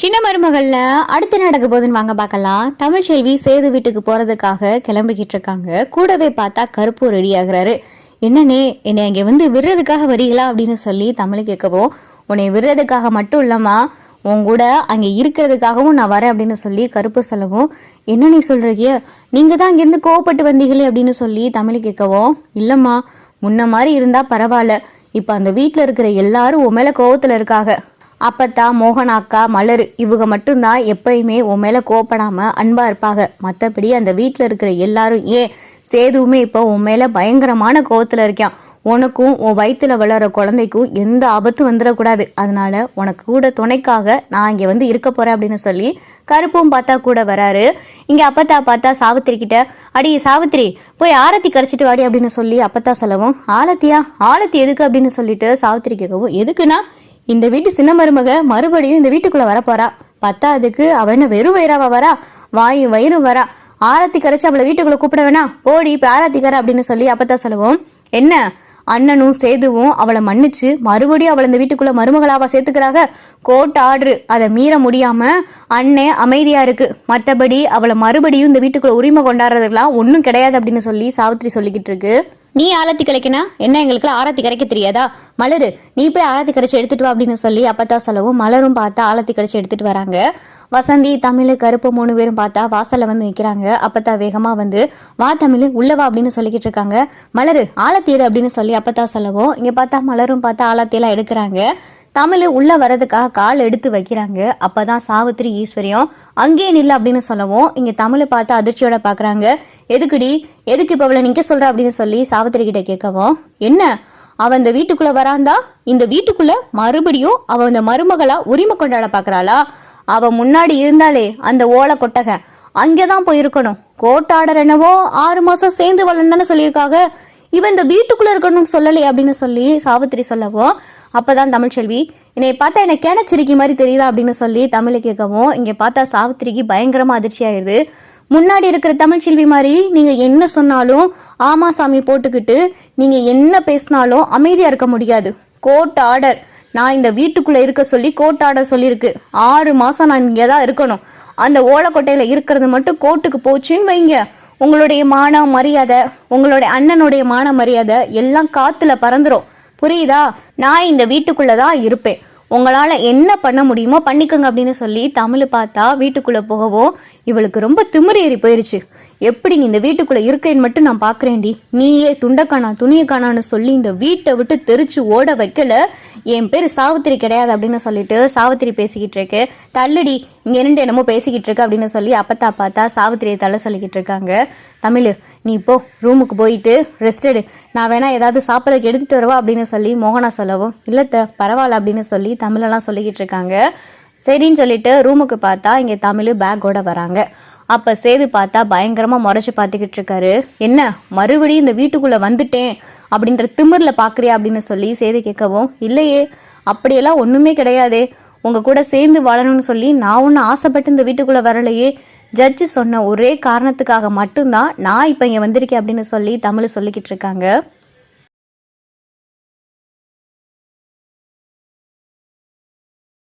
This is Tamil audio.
சின்ன மருமகள்ல அடுத்து நடக்க போகுதுன்னு வாங்க பார்க்கலாம். தமிழ்ச்செல்வி சேது வீட்டுக்கு போறதுக்காக கிளம்பிக்கிட்டு இருக்காங்க. கூடவே பார்த்தா கருப்பு ரெடி ஆகுறாரு என்னன்னே என்னை அங்கே வந்து விடுறதுக்காக வரீங்களா அப்படின்னு சொல்லி தமிழ் கேட்கவும் உன்னை விடுறதுக்காக மட்டும் இல்லாமா உன் கூட அங்கே இருக்கிறதுக்காகவும் நான் வரேன் அப்படின்னு சொல்லி கருப்பு சொல்லவும் என்ன நீ சொல்கிறீங்க நீங்கள் தான் அங்கேருந்து கோவப்பட்டு வந்தீங்களே அப்படின்னு சொல்லி தமிழ் கேட்கவும் இல்லைம்மா முன்ன மாதிரி இருந்தால் பரவாயில்ல. இப்போ அந்த வீட்டில் இருக்கிற எல்லாரும் உன் மேலே கோவத்தில் இருக்காங்க. அப்பத்தா மோகன் அக்கா மலர் இவங்க மட்டும்தான் எப்பயுமே உன் மேலே கோப்படாமல் அன்பாக இருப்பாங்க. மற்றபடி அந்த வீட்டில் இருக்கிற எல்லாரும் ஏன் சேதுவுமே இப்போ உன் மேலே பயங்கரமான கோவத்தில் இருக்கான் உனக்கும் உன் வயித்துல வளர குழந்தைக்கும் எந்த ஆபத்தும் வந்துடக்கூடாது. அதனால உனக்கு கூட துணைக்காக நான் இங்கே வந்து இருக்க போகிறேன் அப்படின்னு சொல்லி கருப்பும் பார்த்தா கூட வராரு. இங்கே அப்பத்தா பார்த்தா சாவித்திரி கிட்ட அடி சாவித்திரி போய் ஆரத்தி கரைச்சிட்டு வாடி அப்படின்னு சொல்லி அப்பத்தா சொல்லவும் ஆலத்தியா ஆலத்தி எதுக்கு? அப்படின்னு சொல்லிட்டு சாவித்திரி கேட்கவும் எதுக்குன்னா இந்த வீட்டு சின்ன மருமக மறுபடியும் இந்த வீட்டுக்குள்ள வரப்போறா. பத்தாதுக்கு அவ என்ன வெறும் வயிறாவா வரா? வாயும் வயிறும் வரா. ஆரத்தி கரைச்சு அவளை வீட்டுக்குள்ள கூப்பிட வேணாம் போடி இப்ப ஆரத்தி கரை அப்படின்னு சொல்லி அப்பதான் சொல்லுவோம். என்ன? அண்ணனும் சேதுவும் அவளை மன்னிச்சு மறுபடியும் அவளை இந்த வீட்டுக்குள்ள மருமகளாவா சேர்த்துக்கிறாங்க? கோர்ட் ஆர்டர் அதை மீற முடியாம அண்ணே அமைதியா இருக்கு. மற்றபடி அவளை மறுபடியும் இந்த வீட்டுக்குள்ள உரிமை கொண்டாடுறதுலாம் ஒன்றும் கிடையாது அப்படின்னு சொல்லி சாவித்திரி சொல்லிக்கிட்டு இருக்கு. நீ ஆரத்தி கரைக்கினா என்ன எங்களுக்கு ஆரத்தி கரைக்க தெரியாதா? மலரு நீ போய் ஆரத்தி கரைச்சி எடுத்துட்டு வா அப்படின்னு சொல்லி அப்பத்தா சொல்லவும் மலரும் பார்த்தா ஆரத்தி கரைச்சி எடுத்துட்டு வராங்க. வசந்தி தமிழ் கருப்பு மூணு பேரும் பார்த்தா வாசல்ல வந்து நிற்கிறாங்க அப்பத்தா வேகமா வந்து வா தமிழ் உள்ளவா அப்படின்னு சொல்லிக்கிட்டு இருக்காங்க. மலரு ஆலத்தி எடு அப்படின்னு சொல்லி அப்பத்தா சொல்லவும். இங்க பார்த்தா மலரும் பார்த்தா ஆலத்தியெல்லாம் எடுக்கிறாங்க. தமிழ் உள்ள வர்றதுக்காக கால் எடுத்து வைக்கிறாங்க. அப்பதான் சாவித்திரி ஈஸ்வரியும் அங்கேயே நில்ல அப்படின்னு சொல்லவும் இங்க தமிழை பார்த்து அதிர்ச்சியோட பாக்குறாங்க. எதுக்குடி? எதுக்கு இப்ப அவளை நிக்க சொல்ற? அப்படின்னு சொல்லி சாவித்திரி கிட்ட கேட்கவும் என்ன? அவ இந்த வீட்டுக்குள்ள வராந்தா? இந்த வீட்டுக்குள்ள மறுபடியும் அவ இந்த மருமகளா உரிமை கொண்டாட பாக்குறாளா? அவ முன்னாடி இருந்தாலே அந்த ஓலை கொட்டகை அங்கேதான் போயிருக்கணும். கோட்டாடர் என்னவோ ஆறு மாசம் சேர்ந்து வளர்ந்தானே சொல்லியிருக்காங்க. இவன் இந்த வீட்டுக்குள்ள இருக்கணும்னு சொல்லலை அப்படின்னு சொல்லி சாவித்திரி சொல்லவும் அப்பதான் தமிழ்ச்செல்வி என்னை பார்த்தா என்ன கேனச்சிரிக்கி மாதிரி தெரியுதா? அப்படின்னு சொல்லி தமிழை கேட்கவும் இங்கே பார்த்தா சாவித்திரிக்கு பயங்கரமா அதிர்ச்சி ஆயிடுது முன்னாடி இருக்கிற தமிழ்ச்செல்வி மாதிரி நீங்க என்ன சொன்னாலும் ஆமா சாமி போட்டுக்கிட்டு நீங்க என்ன பேசினாலும் அமைதியா இருக்க முடியாது. Court order. நான் இந்த வீட்டுக்குள்ள இருக்க சொல்லி கோர்ட் ஆர்டர் சொல்லியிருக்கு ஆறு மாசம் நான் இங்கே தான் இருக்கணும். அந்த ஓலக்கொட்டையில இருக்கிறது மட்டும் கோர்ட்டுக்கு போச்சுன்னு வைங்க. உங்களுடைய மான மரியாதை உங்களுடைய அண்ணனுடைய மான மரியாதை எல்லாம் காத்துல பறந்துடும் புரியுதா? நான் இந்த வீட்டுக்குள்ளே தான் இருப்பேன். உங்களால் என்ன பண்ண முடியுமோ பண்ணிக்கோங்க அப்படின்னு சொல்லி தமிழ் பார்த்தா வீட்டுக்குள்ளே போகவும் இவளுக்கு ரொம்ப திமிரு ஏறி போயிருச்சு. எப்படி நீ இந்த வீட்டுக்குள்ள இருக்கேன்னு மட்டும் நான் பாக்குறேன்டி. நீயே துண்டக்கானா துணியக்கானான்னு சொல்லி இந்த வீட்டை விட்டு தெரிச்சு ஓட வைக்கல. என் பேர் சாவித்திரி கிடையாது அப்படின்னு சொல்லிட்டு சாவித்திரி பேசிக்கிட்டு இருக்கு. தள்ளுடி இங்க என்னண்டு என்னமோ பேசிக்கிட்டு இருக்கு அப்படின்னு சொல்லி அப்பத்தா பார்த்தா சாவித்திரியை தள்ள சொல்லிக்கிட்டு இருக்காங்க. தமிழ் நீ போ ரூமுக்கு போயிட்டு ரெஸ்ட் எடு. நான் வேணா ஏதாவது சாப்பிட்றதுக்கு எடுத்துட்டு வரவா அப்படின்னு சொல்லி மோகனா சொல்லவும் இல்லத்த பரவாயில்ல அப்படின்னு சொல்லி தமிழெல்லாம் சொல்லிக்கிட்டு இருக்காங்க. சரின்னு சொல்லிட்டு ரூமுக்கு பார்த்தா இங்கே தமிழ் பேக்கோட வராங்க. அப்போ சேது பார்த்தா பயங்கரமாக முறைச்சு பார்த்துக்கிட்டு இருக்காரு. என்ன மறுபடியும் இந்த வீட்டுக்குள்ளே வந்துட்டேன் அப்படின்ற திமிரில் பார்க்குறியா அப்படின்னு சொல்லி சேது கேட்கவும் இல்லையே அப்படியெல்லாம் ஒன்றுமே கிடையாதே. உங்கள் கூட சேர்ந்து வாழணும்னு சொல்லி நான் ஒன்றும் ஆசைப்பட்டு இந்த வீட்டுக்குள்ளே வரலையே. ஜட்ஜு சொன்ன ஒரே காரணத்துக்காக மட்டும்தான் நான் இப்போ இங்கே வந்திருக்கேன் அப்படின்னு சொல்லி தமிழ் சொல்லிக்கிட்டு இருக்காங்க.